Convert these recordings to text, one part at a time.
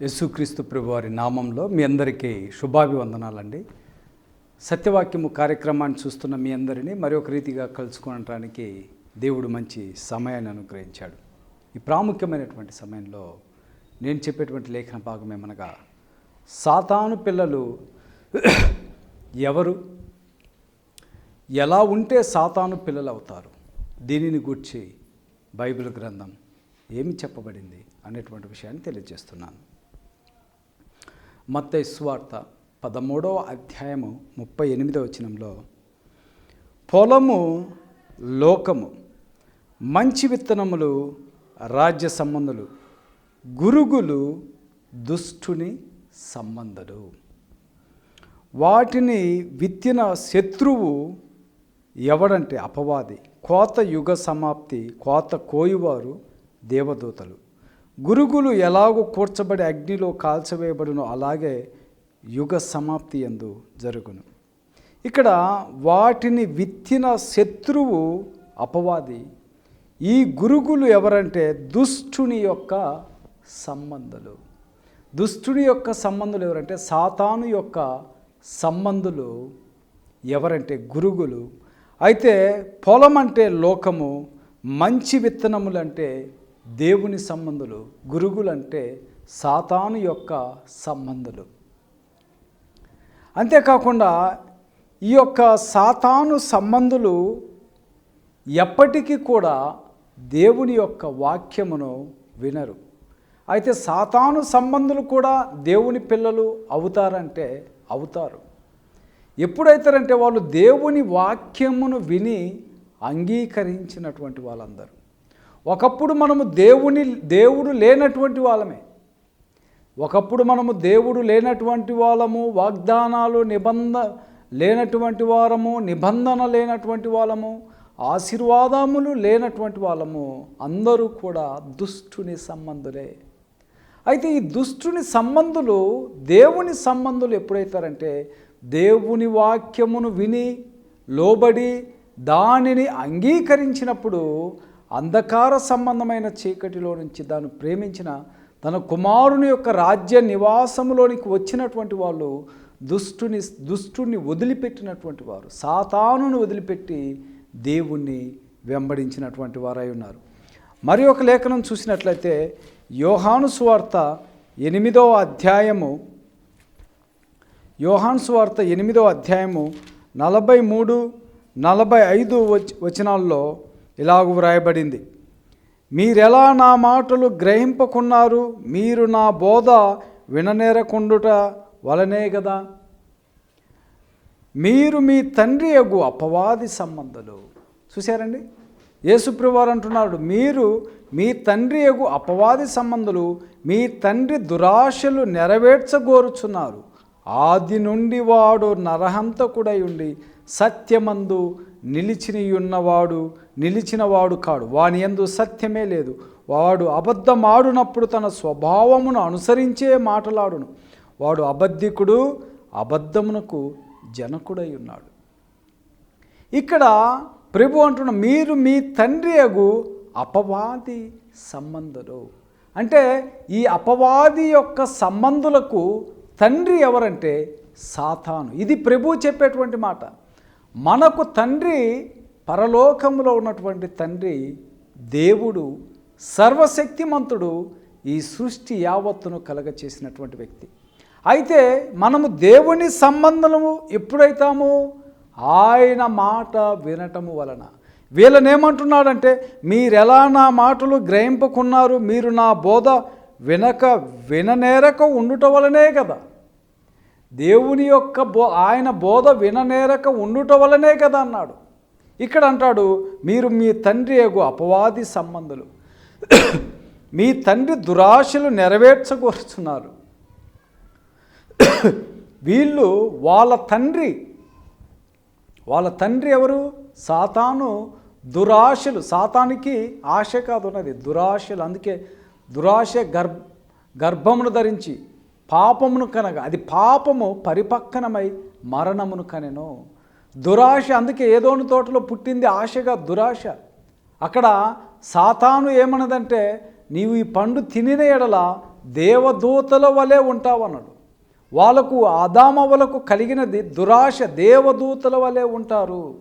యేసుక్రీస్తు ప్రభువారి నామంలో మీ అందరికీ శుభాభివందనాలండి. సత్యవాక్యము కార్యక్రమాన్ని చూస్తున్న మీ అందరినీ మరొక రీతిగా కలుసుకోవడానికి దేవుడు మంచి సమయాన్ని అనుగ్రహించాడు. ఈ ప్రాముఖ్యమైనటువంటి సమయంలో నేను చెప్పేటువంటి లేఖన భాగం ఏమనగా సాతాను పిల్లలు ఎవరు? ఎలా ఉంటే సాతాను పిల్లలు అవుతారు? దీనిని గూర్చి బైబిల్ గ్రంథం ఏమి చెప్పబడింది అనేటువంటి విషయాన్ని తెలియజేస్తున్నాను. మత్తయి సువార్త పదమూడవ అధ్యాయము ముప్పై ఎనిమిదవ వచనంలో పొలము లోకము మంచి విత్తనములు రాజ్య సంబంధులు గురుగులు దుష్టుని సంబంధులు. వాటిని విత్తిన శత్రువు ఎవడంటే అపవాది కోత యుగ సమాప్తి కోత కోయువారు దేవదూతలు. గురుగులు ఎలాగో కూర్చబడి అగ్నిలో కాల్చవేయబడునో అలాగే యుగ సమాప్తి ఎందు జరుగును. ఇక్కడ వాటిని విత్తిన శత్రువు అపవాది. ఈ గురుగులు ఎవరంటే దుష్టుని యొక్క సంబంధులు. దుష్టుని యొక్క సంబంధులు ఎవరంటే సాతాను యొక్క సంబంధులు ఎవరంటే గురుగులు. అయితే పొలం అంటే లోకము మంచి విత్తనములు అంటే దేవుని సంబంధులు గురుగులు అంటే సాతాను యొక్క సంబంధులు. అంతేకాకుండా ఈ యొక్క సాతాను సంబంధులు ఎప్పటికీ కూడా దేవుని యొక్క వాక్యమును వినరు. అయితే సాతాను సంబంధులు కూడా దేవుని పిల్లలు అవుతారంటే అవుతారు. ఎప్పుడైతారంటే వాళ్ళు దేవుని వాక్యమును విని అంగీకరించినటువంటి వాళ్ళందరూ. ఒకప్పుడు మనము దేవుని దేవుడు లేనటువంటి వాళ్ళమే. ఒకప్పుడు మనము దేవుడు లేనటువంటి వాళ్ళము వాగ్దానాలు నిబంధ లేనటువంటి వారము నిబంధన లేనటువంటి వాళ్ళము ఆశీర్వాదములు లేనటువంటి వాళ్ళము అందరూ కూడా దుష్టుని సంబంధులే. అయితే ఈ దుష్టుని సంబంధులు దేవుని సంబంధులు ఎప్పుడైతారంటే దేవుని వాక్యమును విని లోబడి దానిని అంగీకరించినప్పుడు అంధకార సంబంధమైన చీకటిలో నుంచి దాన్ని ప్రేమించిన తన కుమారుని యొక్క రాజ్య నివాసములోనికి వచ్చినటువంటి వాళ్ళు దుష్టుని దుష్టుని వదిలిపెట్టినటువంటి వారు సాతానును వదిలిపెట్టి దేవుణ్ణి వెంబడించినటువంటి వారై ఉన్నారు. మరి ఒక లేఖనం చూసినట్లయితే యోహాను సువార్త ఎనిమిదవ అధ్యాయము యోహాను సువార్త ఎనిమిదవ అధ్యాయము నలభై మూడు నలభై ఐదు వచనాల్లో ఇలాగ వ్రాయబడింది. మీరెలా నా మాటలు గ్రహింపకున్నారు? మీరు నా బోధ విననేరకుండుట వలనే కదా మీరు మీ తండ్రి ఎగు అపవాది సంబంధులు. చూశారండి? యేసుప్రవారు అంటున్నాడు మీరు మీ తండ్రి ఎగు అపవాది సంబంధులు మీ తండ్రి దురాశలు నెరవేర్చగోరుచున్నారు. ఆది నుండి వాడు నరహంతకుడై ఉండి సత్యమందు నిలిచినయున్నవాడు నిలిచినవాడు కాడు. వాని ఎందు సత్యమే లేదు. వాడు అబద్ధమాడునప్పుడు తన స్వభావమును అనుసరించే మాటలాడును. వాడు అబద్ధికుడు అబద్ధమునకు జనకుడై ఉన్నాడు ఇక్కడ ప్రభు అంటున్న మీరు మీ తండ్రి అగు అపవాది సంబంధులు. అంటే ఈ అపవాది యొక్క సంబంధులకు తండ్రి ఎవరంటే సాతాను. ఇది ప్రభు చెప్పేటువంటి మాట. మనకు తండ్రి పరలోకంలో ఉన్నటువంటి తండ్రి దేవుడు సర్వశక్తిమంతుడు ఈ సృష్టి యావత్తును కలగ చేసినటువంటి వ్యక్తి. అయితే మనము దేవుని సంబంధము ఎప్పుడైతాము? ఆయన మాట వినటము వలన. వీళ్ళనేమంటున్నాడంటే మీరెలా నా మాటలు గ్రహింపకున్నారు? మీరు నా బోధ వినక విననేరక ఉండుట వలనే కదా. దేవుని యొక్క బో ఆయన బోధ విననేరక ఉండుట వలనే కదా అన్నాడు. ఇక్కడ అంటాడు మీరు మీ తండ్రి ఎగు అపవాది సంబంధులు. మీ తండ్రి దురాశలు నెరవేర్చగోరుచున్నారు. వీళ్ళు వాళ్ళ తండ్రి. వాళ్ళ తండ్రి ఎవరు? సాతాను దురాశలు. సాతానికి ఆశ కాదు ఉన్నది. దురాశలు. అందుకే దురాశ గర్భ గర్భమును ధరించి పాపమును కనగా అది పాపము పరిపక్కనమై మరణమును కనెను. దురాశ అందుకే ఏదోని తోటలో పుట్టింది ఆశగా దురాశ. అక్కడ సాతాను ఏమన్నదంటే నీవు ఈ పండు తినిన ఎడల దేవదూతల వలె ఉంటావన్నాడు. వాళ్ళకు ఆదామవలకు కలిగినది దురాశ దేవదూతల వలె ఉంటారు.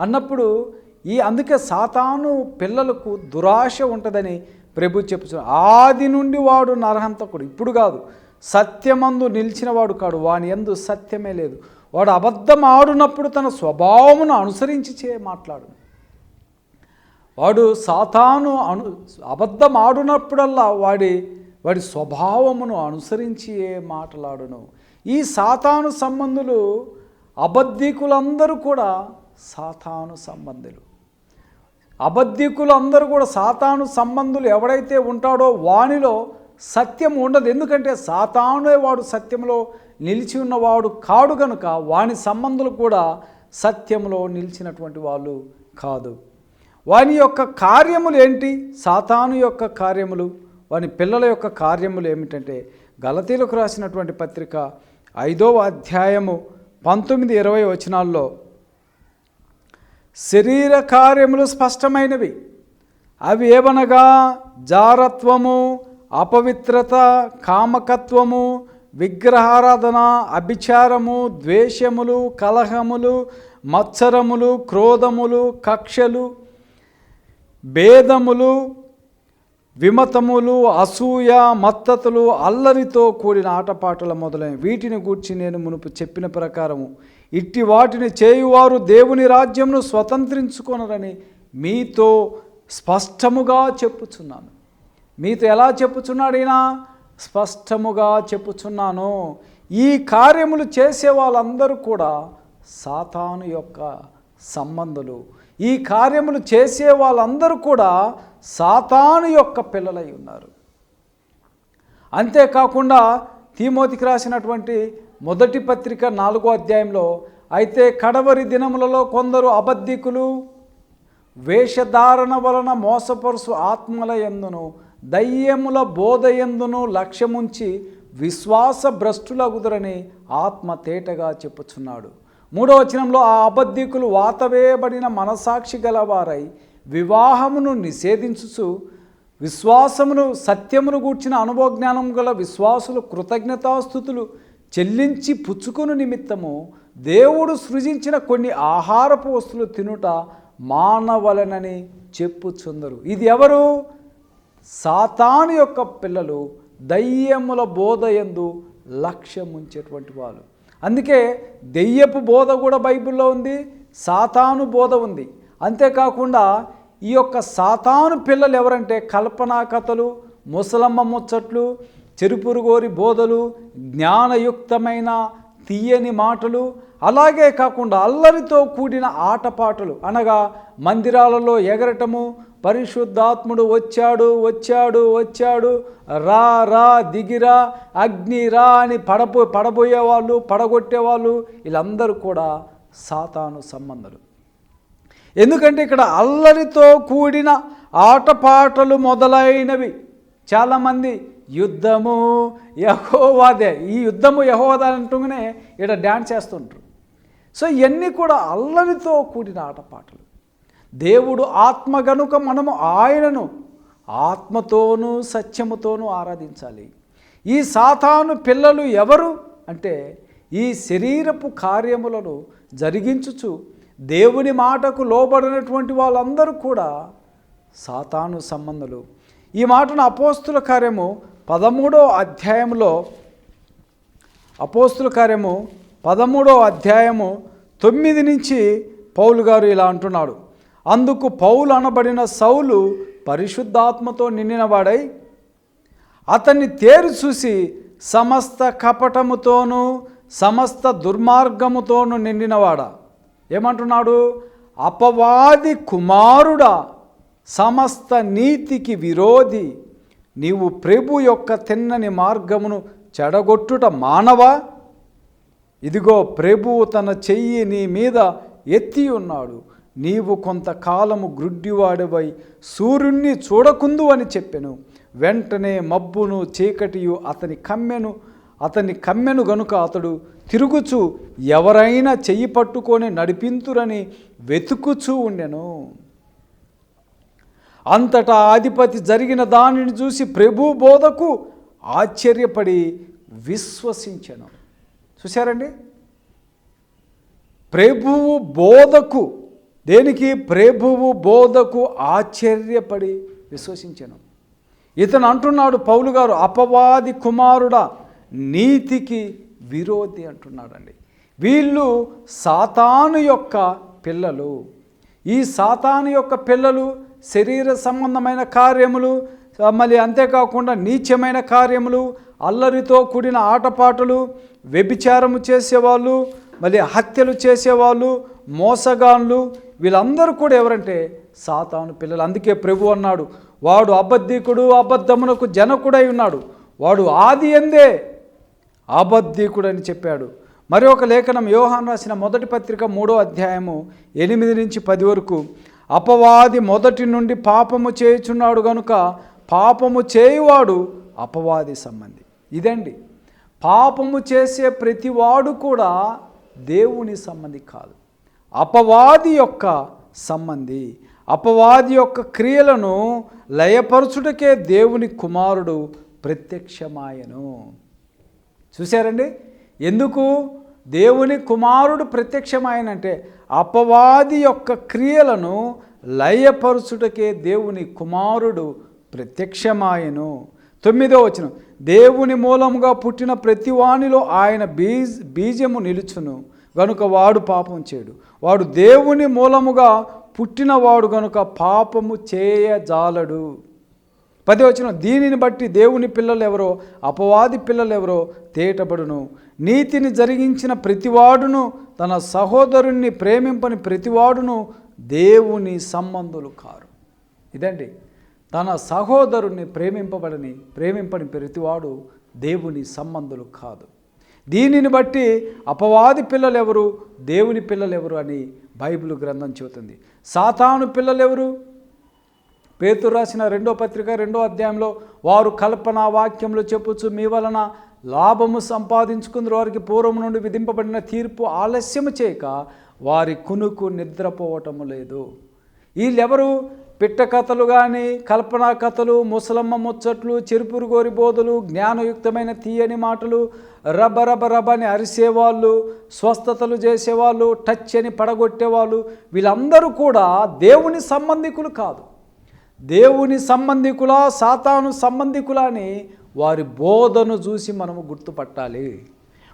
అన్నప్పుడు ఈ అందుకే సాతాను పిల్లలకు దురాశ ఉంటుందని ప్రభు చెప్పుచున్నాడు ఆది నుండి వాడు నరహంతకుడు. ఇప్పుడు కాదు సత్యమందు నిలిచిన వాడు కాడు వాని ఎందు సత్యమే లేదు. వాడు అబద్ధం ఆడునప్పుడు తన స్వభావమును అనుసరించి చే మాట్లాడు. వాడు సాతాను అను అబద్ధం ఆడునప్పుడల్లా వాడి వాడి స్వభావమును అనుసరించి ఏ మాట్లాడును. ఈ సాతాను సంబంధులు అబద్ధికులందరూ కూడా సాతాను సంబంధులు. అబద్ధికులందరూ కూడా సాతాను సంబంధులు ఎవడైతే ఉంటాడో వానిలో సత్యం ఉండదు. ఎందుకంటే సాతానుడే వాడు సత్యంలో నిలిచి ఉన్నవాడు కాడు కనుక వాని సంబంధులు కూడా సత్యంలో నిలిచినటువంటి వాళ్ళు కాదు. వాని యొక్క కార్యములు ఏంటి? సాతాను యొక్క కార్యములు వాని పిల్లల యొక్క కార్యములు ఏమిటంటే గలతీలకు రాసినటువంటి పత్రిక ఐదవ అధ్యాయము పంతొమ్మిది ఇరవై వచనాల్లో శరీర కార్యములు స్పష్టమైనవి. అవి ఏమనగా జారత్వము అపవిత్రత కామకత్వము విగ్రహారాధన అభిచారము ద్వేషములు కలహములు మత్సరములు క్రోధములు కక్షలు భేదములు విమతములు అసూయ మత్తతులు అల్లరితో కూడిన ఆటపాటల మొదలైన వీటిని గూర్చి నేను మునుపు చెప్పిన ప్రకారము ఇట్టి వాటిని చేయువారు దేవుని రాజ్యంను స్వతంత్రించుకొనరని మీతో స్పష్టముగా చెప్పుచున్నాను. మీతో ఎలా చెప్పుచున్నాడు ఈయన? స్పష్టముగా చెప్పుచున్నాను. ఈ కార్యములు చేసే వాళ్ళందరూ కూడా సాతాను యొక్క సంబంధులు. ఈ కార్యములు చేసే వాళ్ళందరూ కూడా సాతాను యొక్క పిల్లలై ఉన్నారు. అంతేకాకుండా తీమోతికి రాసినటువంటి మొదటి పత్రిక నాలుగో అధ్యాయంలో అయితే కడవరి దినములలో కొందరు అబద్ధికులు వేషధారణ వలన మోసపరుసు ఆత్మల ఎందును దయ్యముల బోధ ఎందును లక్ష్యముంచి విశ్వాస భ్రష్టులగుదరని ఆత్మ తేటగా చెప్పుచున్నాడు. మూడో వచనంలో ఆ అబద్ధికులు వాతవేయబడిన మనసాక్షి గలవారై వివాహమును నిషేధించుచు విశ్వాసమును సత్యమును గూర్చిన అనుభవజ్ఞానం గల విశ్వాసులు కృతజ్ఞతాస్థుతులు చెల్లించి పుచ్చుకుని నిమిత్తము దేవుడు సృజించిన కొన్ని ఆహారపు వస్తువులు తినుట మానవలనని చెప్పుచుందరు. ఇది ఎవరు? సాతాను యొక్క పిల్లలు దయ్యముల బోధ ఎందు లక్ష్యం ఉంచేటువంటి వాళ్ళు. అందుకే దెయ్యపు బోధ కూడా బైబిల్లో ఉంది సాతాను బోధ ఉంది. అంతేకాకుండా ఈ యొక్క సాతాను పిల్లలు ఎవరంటే కల్పనా కథలు ముసలమ్మ ముచ్చట్లు చెరుపురుగోరి బోధలు జ్ఞానయుక్తమైన తీయని మాటలు అలాగే కాకుండా అల్లరితో కూడిన ఆటపాటలు అనగా మందిరాలలో ఎగరటము పరిశుద్ధాత్ముడు వచ్చాడు వచ్చాడు వచ్చాడు. రా రా దిగిరా అగ్ని రా అని పడబో పడబోయేవాళ్ళు పడగొట్టేవాళ్ళు. వీళ్ళందరూ కూడా సాతాను సంబంధాలు. ఎందుకంటే ఇక్కడ అల్లరితో కూడిన ఆటపాటలు మొదలైనవి. చాలామంది యుద్ధము యహోవాదే. ఈ యుద్ధము యహోవాదే అంటూనే ఇక్కడ డ్యాన్స్ చేస్తుంటారు. సో ఇవన్నీ కూడా అల్లరితో కూడిన ఆటపాటలు. దేవుడు ఆత్మ గనుక మనము ఆయనను ఆత్మతోనూ సత్యముతోనూ ఆరాధించాలి. ఈ సాతాను పిల్లలు ఎవరు? అంటే ఈ శరీరపు కార్యములను జరిగించుచు దేవుని మాటకు లోబడినటువంటి వాళ్ళందరూ కూడా సాతాను సంబంధులు. ఈ మాటను అపోస్తుల కార్యము పదమూడో అధ్యాయంలో అపోస్తుల కార్యము పదమూడో అధ్యాయము తొమ్మిది నుంచి పౌలు గారు ఇలా అంటున్నాడు. అందుకు పౌలు అనబడిన సౌలు పరిశుద్ధాత్మతో నిండినవాడై అతన్ని తేరు చూసి సమస్త కపటముతోనూ సమస్త దుర్మార్గముతోనూ నిండినవాడా. ఏమంటున్నాడు? అపవాది కుమారుడా సమస్త నీతికి విరోధి నీవు ప్రభు యొక్క తిన్నని మార్గమును చెడగొట్టుట మానవా? ఇదిగో ప్రభువు తన చెయ్యి నీ మీద ఎత్తి ఉన్నాడు. నీవు కొంతకాలము గ్రుడ్డివాడివై సూర్యుణ్ణి చూడకుందు అని చెప్పెను. వెంటనే మబ్బును చీకటియు అతని కమ్మెను అతని కమ్మెను గనుక అతడు తిరుగుచు ఎవరైనా చెయ్యి పట్టుకొని నడిపింతురని వెతుకుచూ ఉండెను. అంతటా అధిపతి జరిగిన దానిని చూసి ప్రభు బోధకు ఆశ్చర్యపడి విశ్వసించను. చూశారండి? ప్రభువు బోధకు దేనికి? ప్రభువు బోధకు ఆశ్చర్యపడి విశ్వసించను. ఇతను అంటున్నాడు పౌలు గారు అపవాది కుమారుడా నీతికి విరోధి అంటున్నాడండి. వీళ్ళు సాతాను యొక్క పిల్లలు. ఈ సాతాను యొక్క పిల్లలు శరీర సంబంధమైన కార్యములు మళ్ళీ అంతేకాకుండా నీచమైన కార్యములు అల్లరితో కూడిన ఆటపాటలు వ్యభిచారము చేసేవాళ్ళు మళ్ళీ హత్యలు చేసేవాళ్ళు మోసగాన్లు వీళ్ళందరూ కూడా ఎవరంటే సాతాను పిల్లలు. అందుకే ప్రభు అన్నాడు వాడు అబద్ధికుడు అబద్ధమునకు జనకుడై ఉన్నాడు. వాడు ఆది ఎందే అబద్ధికుడు అని చెప్పాడు. మరి ఒక లేఖనం యోహాన్ రాసిన మొదటి పత్రిక మూడో అధ్యాయము ఎనిమిది నుంచి పది వరకు అపవాది మొదటి నుండి పాపము చేయుచున్నాడు గనుక పాపము చేయువాడు అపవాది సంబంధి. ఇదండి పాపము చేసే ప్రతివాడు కూడా దేవుని సంబంధి కాదు. అపవాది యొక్క సంబంధి. అపవాది యొక్క క్రియలను లయపరచుటకే దేవుని కుమారుడు ప్రత్యక్షమాయను. చూశారండి? ఎందుకు? దేవుని కుమారుడు ప్రత్యక్షమాయనంటే అపవాది యొక్క క్రియలను లయపరుచుటకే దేవుని కుమారుడు ప్రత్యక్షమాయను. తొమ్మిదో వచనం. దేవుని మూలముగా పుట్టిన ప్రతివానిలో ఆయన బీజ బీజము నిలుచును. గనుక వాడు పాపం చేయడు. వాడు దేవుని మూలముగా పుట్టినవాడు గనుక పాపము చేయజాలడు. పది వచ్చిన దీనిని బట్టి దేవుని పిల్లలు ఎవరో అపవాది పిల్లలు ఎవరో తేటబడును. నీతిని జరిగించిన ప్రతివాడును తన సహోదరుణ్ణి ప్రేమింపని ప్రతివాడును దేవుని సంబంధులు కారు. ఇదండి తన సహోదరుణ్ణి ప్రేమింపబడని ప్రేమింపని ప్రతివాడు దేవుని సంబంధులు కాదు. దీనిని బట్టి అపవాది పిల్లలు ఎవరు దేవుని పిల్లలు ఎవరు అని బైబిల్ గ్రంథం చెబుతుంది. సాతాను పిల్లలు ఎవరు పేతురు రాసిన రెండో పత్రిక రెండో అధ్యాయంలో వారు కల్పన వాక్యంలో చెప్పుచు మీ వలన లాభము సంపాదించుకుందరు. వారికి పూర్వం నుండి విధింపబడిన తీర్పు ఆలస్యము చేయక వారి కునుకు నిద్రపోవటము లేదు. వీళ్ళెవరు? పిట్ట కథలు కానీ కల్పనా కథలు ముసలమ్మ ముచ్చట్లు చెరుపురు గోరి బోధలు జ్ఞానయుక్తమైన తీయని మాటలు రబ రబ రబ అని అరిసేవాళ్ళు స్వస్థతలు చేసేవాళ్ళు టచ్ అని పడగొట్టేవాళ్ళు వీళ్ళందరూ కూడా దేవుని సంబంధికులు కాదు. దేవుని సంబంధికుల సాతాను సంబంధికుల అని వారి బోధను చూసి మనము గుర్తుపట్టాలి.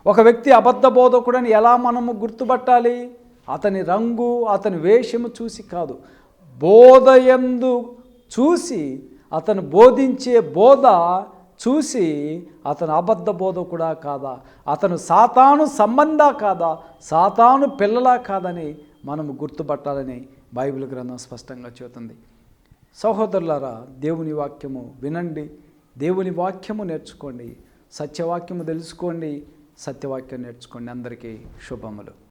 ఒక వ్యక్తి అబద్ధ బోధకుడని ఎలా మనము గుర్తుపట్టాలి? అతని రంగు అతని వేషము చూసి కాదు. బోధయందు చూసి అతను బోధించే బోధ చూసి అతను అబద్ధ బోధ కూడా కాదా? అతను సాతాను సంబంధ కాదా? సాతాను పిల్లలా కాదని మనము గుర్తుపట్టాలని బైబిల్ గ్రంథం స్పష్టంగా చెబుతుంది. సహోదరులారా దేవుని వాక్యము వినండి. దేవుని వాక్యము నేర్చుకోండి. సత్యవాక్యము తెలుసుకోండి. సత్యవాక్యం నేర్చుకోండి. అందరికీ శుభములు.